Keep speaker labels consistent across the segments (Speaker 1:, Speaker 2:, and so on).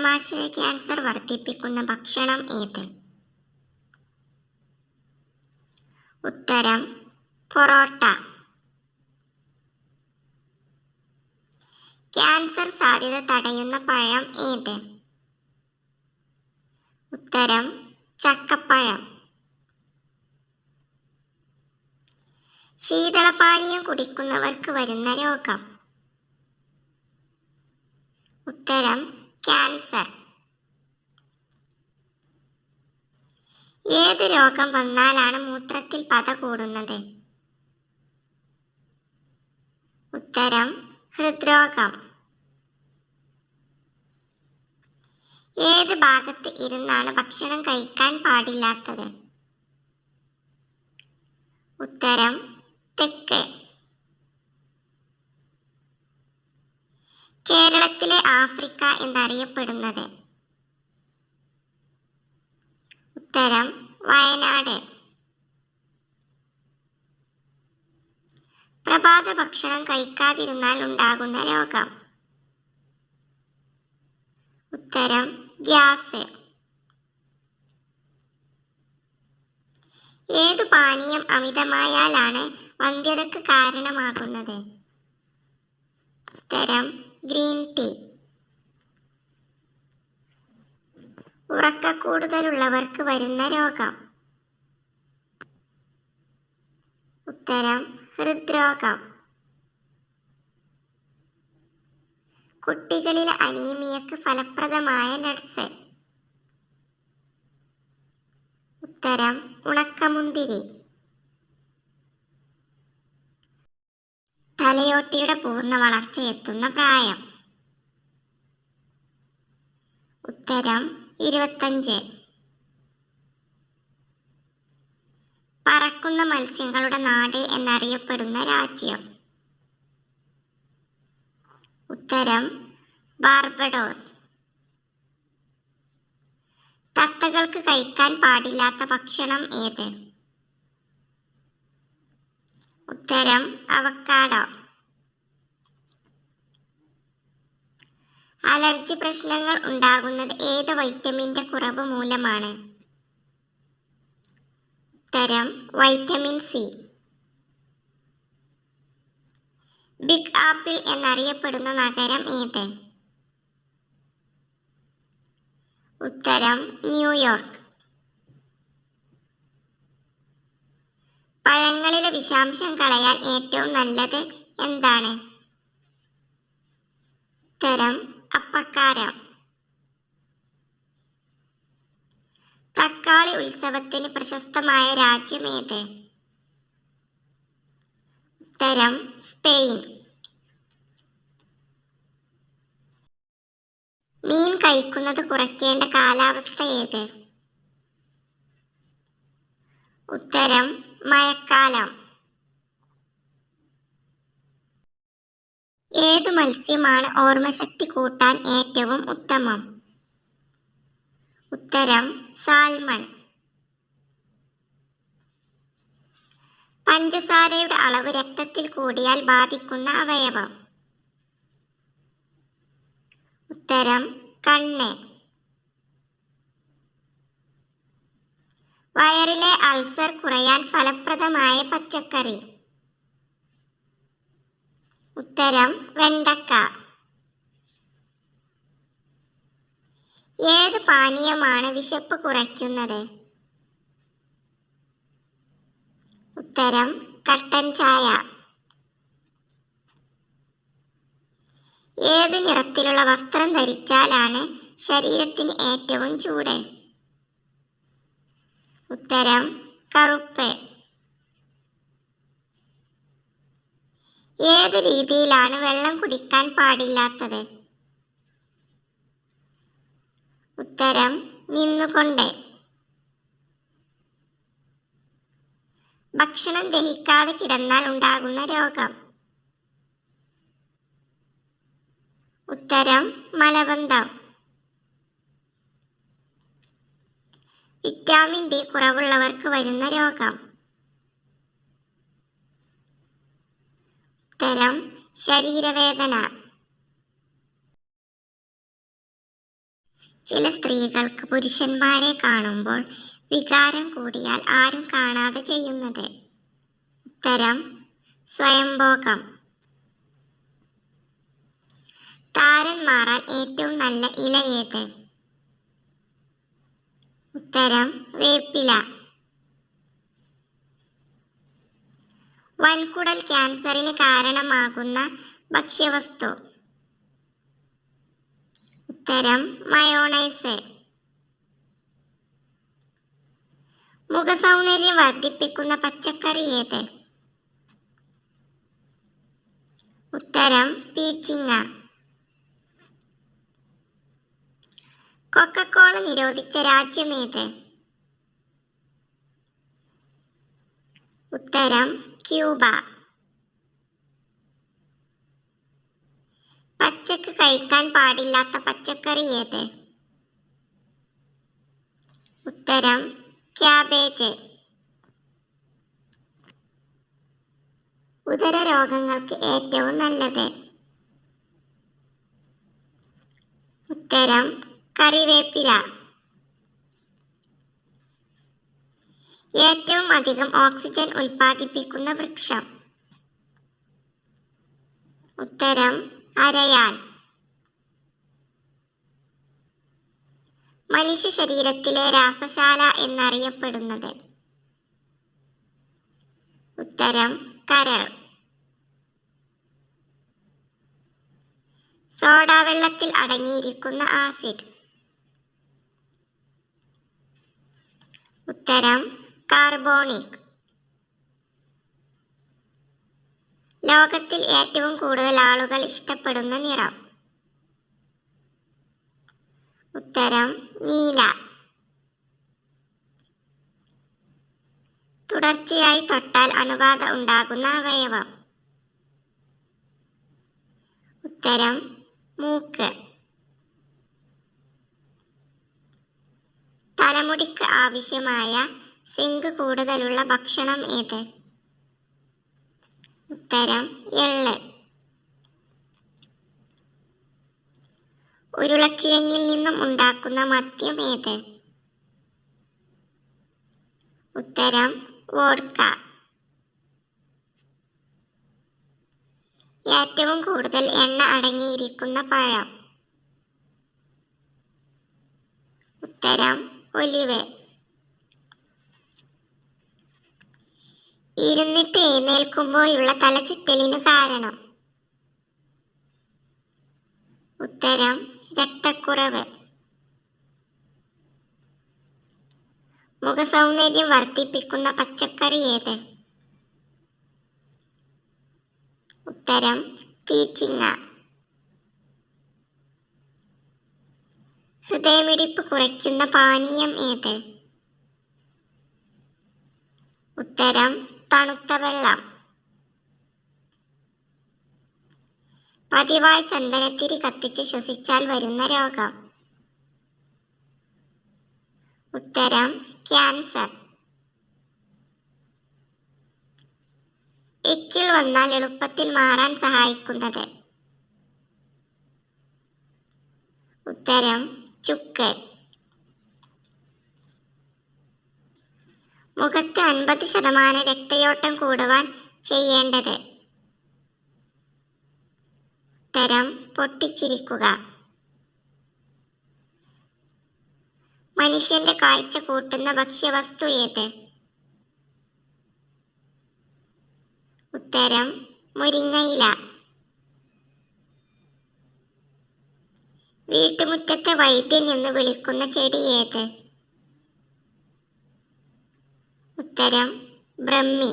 Speaker 1: ആമാശയ cancer വർദ്ധിപ്പിക്കുന്ന ഭക്ഷണം ഏത്? ഉത്തരം പൊറോട്ട. ക്യാൻസർ സാധ്യത തടയുന്ന പഴം ഏത്? ഉത്തരം ചക്കപ്പഴം. ശീതളപാനീയം കുടിക്കുന്നവർക്ക് വരുന്ന രോഗം ഉത്തരം ക്യാൻസർ ഏത് രോഗം വന്നാലാണ് മൂത്രത്തിൽ പത കൂടുന്നത്. ഉത്തരം ഹൃദ്രോഗം. ഏത് ഭാഗത്ത് ഇരുന്നാണ് ഭക്ഷണം കഴിക്കാൻ പാടില്ലാത്തത്? ഉത്തരം തെക്ക്. കേരളത്തിലെ ആഫ്രിക്ക എന്നറിയപ്പെടുന്നത്. ഉത്തരം വയനാട്. പ്രഭാത ഭക്ഷണം കഴിക്കാതിരുന്നാൽ ഉണ്ടാകുന്ന രോഗം. ഉത്തരം ഗ്യാസ്. ഏതു പാനീയം അമിതമായാലാണ് വന്ധ്യതക്ക് കാരണമാകുന്നത്? ഉത്തരം ഗ്രീൻ ടീ. ഉറക്ക കൂടുതലുള്ളവർക്ക് വരുന്ന രോഗം. ഉത്തരം ഹൃദ്രോഗം. കുട്ടികളിൽ അനീമിയക്ക് ഫലപ്രദമായ നട്സ്. ഉത്തരം ഉണക്കമുന്തിരി. തലയോട്ടിയുടെ പൂർണ വളർച്ച എത്തുന്ന പ്രായം. ഉത്തരം ഇരുപത്തഞ്ച്. പറക്കുന്ന മത്സ്യങ്ങളുടെ നാട് എന്നറിയപ്പെടുന്ന രാജ്യം. ഉത്തരം ബാർബഡോസ്. തത്തകൾക്ക് കഴിക്കാൻ പാടില്ലാത്ത ഭക്ഷണം ഏത്? ഉത്തരം അവക്കാഡോ അലർജി പ്രശ്നങ്ങൾ ഉണ്ടാകുന്നത് ഏത് വൈറ്റമിന്റെ കുറവ് മൂലമാണ്? തരം വൈറ്റമിൻ സി. ബിഗ് ആപ്പിൾ എന്നറിയപ്പെടുന്ന നഗരം ഏത്? ഉത്തരം ന്യൂയോർക്ക്. പഴങ്ങളിലെ വിഷാംശം കളയാൻ ഏറ്റവും നല്ലത് എന്താണ്? ഉത്തരം അപ്പക്കാരം. തക്കാളി ഉത്സവത്തിന് പ്രശസ്തമായ രാജ്യം ഏത്? ഉത്തരം സ്പെയിൻ. മീൻ കഴിക്കുന്നത് കുറയ്ക്കേണ്ട കാലാവസ്ഥ ഏത്? ഉത്തരം മഴക്കാലം. ഏത് മത്സ്യമാണ് ഓർമ്മശക്തി കൂട്ടാൻ ഏറ്റവും ഉത്തമം? ഉത്തരം സാൽമൺ. പഞ്ചസാരയുടെ അളവ് രക്തത്തിൽ കൂടിയാൽ ബാധിക്കുന്ന അവയവം. ഉത്തരം കണ്ണ്. വയറിലെ അൾസർ കുറയാൻ ഫലപ്രദമായ പച്ചക്കറി. ഉത്തരം വെണ്ടക്ക. ഏത് പാനീയമാണ് വിശപ്പ് കുറയ്ക്കുന്നത്? ഉത്തരം കട്ടൻ ചായ. ഏത് നിറത്തിലുള്ള വസ്ത്രം ധരിച്ചാലാണ് ശരീരത്തിന് ഏറ്റവും ചൂട്? ഉത്തരം കറുപ്പ്. ഏത് രീതിയിലാണ് വെള്ളം കുടിക്കാൻ പാടില്ലാത്തത്? ഉത്തരം നിന്നുകൊണ്ട്. ഭക്ഷണം ദഹിക്കാതെ കിടന്നാൽ ഉണ്ടാകുന്ന രോഗം. ഉത്തരം മലബന്ധം. വിറ്റാമിൻ ഡി കുറവുള്ളവർക്ക് വരുന്ന രോഗം. ഉത്തരം ശരീരവേദന. ചില സ്ത്രീകൾക്ക് പുരുഷന്മാരെ കാണുമ്പോൾ വികാരം കൂടിയാൽ ആരും കാണാതെ ചെയ്യുന്നത്. ഉത്തരം സ്വയംഭോഗം. താരൻ മാറാൻ ഏറ്റവും നല്ല ഇല ഏത്? ഉത്തരം വേപ്പില. വൻകുടൽ ക്യാൻസറിന് കാരണമാകുന്ന ഭക്ഷ്യവസ്തു. ഉത്തരം മയോണൈസ്. മുഖസൗന്ദര്യം വർദ്ധിപ്പിക്കുന്ന പച്ചക്കറി ഏത്? ഉത്തരം പീച്ചിങ്ങ കൊക്കക്കോള നിരോധിച്ച രാജ്യമേത് ഉത്തരം ക്യൂബ. പച്ചക്ക് കഴിക്കാൻ പാടില്ലാത്ത പച്ചക്കറി ഏത്? ഉത്തരം ക്യാബേജ്. ഉദര രോഗങ്ങൾക്ക് ഏറ്റവും നല്ലത്. ഉത്തരം കറിവേപ്പില. ഏറ്റവും അധികം ഓക്സിജൻ ഉൽപ്പാദിപ്പിക്കുന്ന വൃക്ഷം. ഉത്തരം അരയാൽ. മനുഷ്യ ശരീരത്തിലെ രാസശാല എന്നറിയപ്പെടുന്നത്. ഉത്തരം കരൾ. സോഡാവെള്ളത്തിൽ അടങ്ങിയിരിക്കുന്ന ആസിഡ്. ഉത്തരം കാർബോണിക്. ലോകത്തിൽ ഏറ്റവും കൂടുതൽ ആളുകൾ ഇഷ്ടപ്പെടുന്ന നിറം. ഉത്തരം നീല. തുടർച്ചയായി തൊട്ടാൽ അണുബാധ ഉണ്ടാകുന്ന അവയവം. ഉത്തരം മൂക്ക്. തലമുടിക്ക് ആവശ്യമായ സിങ്ക് കൂടുതലുള്ള ഭക്ഷണം ഏത്? ഉത്തരം എള്ള്. ഉരുളക്കിഴങ്ങിൽ നിന്നും ഉണ്ടാക്കുന്ന മദ്യം ഏത്? ഉത്തരം വോഡ്ക ഏറ്റവും കൂടുതൽ എണ്ണ അടങ്ങിയിരിക്കുന്ന പഴം. ഉത്തരം ഒലിവ്. ഇരുന്നിട്ട് എഴുന്നേൽക്കുമ്പോഴുള്ള തലചുറ്റലിന് കാരണം. ഉത്തരം രക്തക്കുറവ്. മുഖസൗന്ദര്യം വർദ്ധിപ്പിക്കുന്ന പച്ചക്കറി ഏത്? ഉത്തരം പീച്ചിങ്ങ. ഹൃദയമിടിപ്പ് കുറയ്ക്കുന്ന പാനീയം ഏത്? ഉത്തരം തണുത്ത വെള്ളം. പതിവായി ചന്ദനത്തിരി കത്തിച്ച് ശ്വസിച്ചാൽ വരുന്ന രോഗം. ഉത്തരം ക്യാൻസർ. എക്കിൽ വന്നാൽ എളുപ്പത്തിൽ മാറാൻ സഹായിക്കുന്നത്. ഉത്തരം ചുക്ക്. മുഖത്ത് അൻപത് ശതമാനം രക്തയോട്ടം കൂടുവാൻ ചെയ്യേണ്ടത്. ഉത്തരം പൊട്ടിച്ചിരിക്കുക. മനുഷ്യന്റെ കാഴ്ച കൂട്ടുന്ന ഭക്ഷ്യവസ്തു ഏത്? ഉത്തരം മുരിങ്ങയില. വീട്ടുമുറ്റത്തെ വൈദ്യൻ എന്ന് വിളിക്കുന്ന ചെടി ഏത്? ഉത്തരം ബ്രഹ്മി.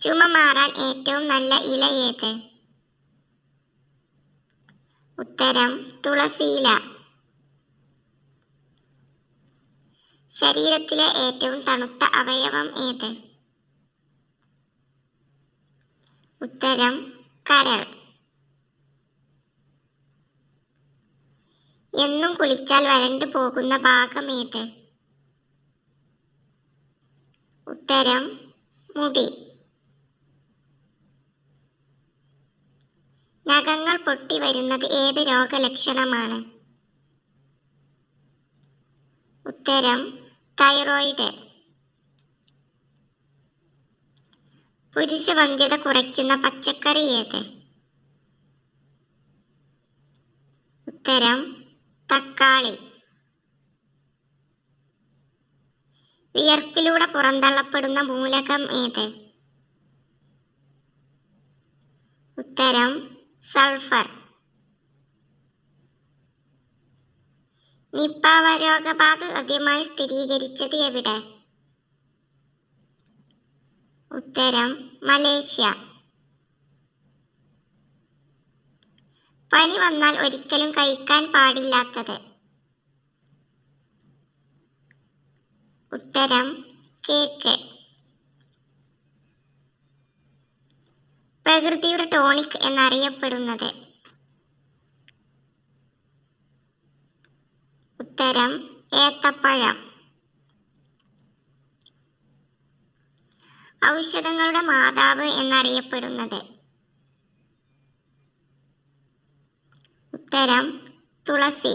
Speaker 1: ചുമ മാറാൻ ഏറ്റവും നല്ല ഇല ഏത്? ഉത്തരം തുളസിയില ശരീരത്തിലെ ഏറ്റവും തണുത്ത അവയവം ഏത്? ഉത്തരം കരൾ. എന്നും കുളിച്ചാൽ വരണ്ടു പോകുന്ന ഭാഗം ഏത് ഉത്തരം മുടി. നഖങ്ങൾ പൊട്ടി വരുന്നത് ഏത് രോഗലക്ഷണമാണ്? ഉത്തരം തൈറോയിഡ്. പുരുഷവന്ധ്യത കുറയ്ക്കുന്ന പച്ചക്കറി ഏത്? ഉത്തരം തക്കാളി. വിയർപ്പിലൂടെ പുറന്തള്ളപ്പെടുന്ന മൂലകം ഏത്? ഉത്തരം സൾഫർ. നിപ്പ രോഗബാധ ആദ്യമായി സ്ഥിരീകരിച്ചത് എവിടെ? ഉത്തരം മലേഷ്യ. പനി വന്നാൽ ഒരിക്കലും കഴിക്കാൻ പാടില്ലാത്തത്. ഉത്തരം കേക്ക്. പ്രകൃതിയുടെ ടോണിക് എന്നറിയപ്പെടുന്നത്. ഉത്തരം ഏത്തപ്പഴം. ഔഷധങ്ങളുടെ മാതാവ് എന്നറിയപ്പെടുന്നത്. ഉത്തരം തുളസി.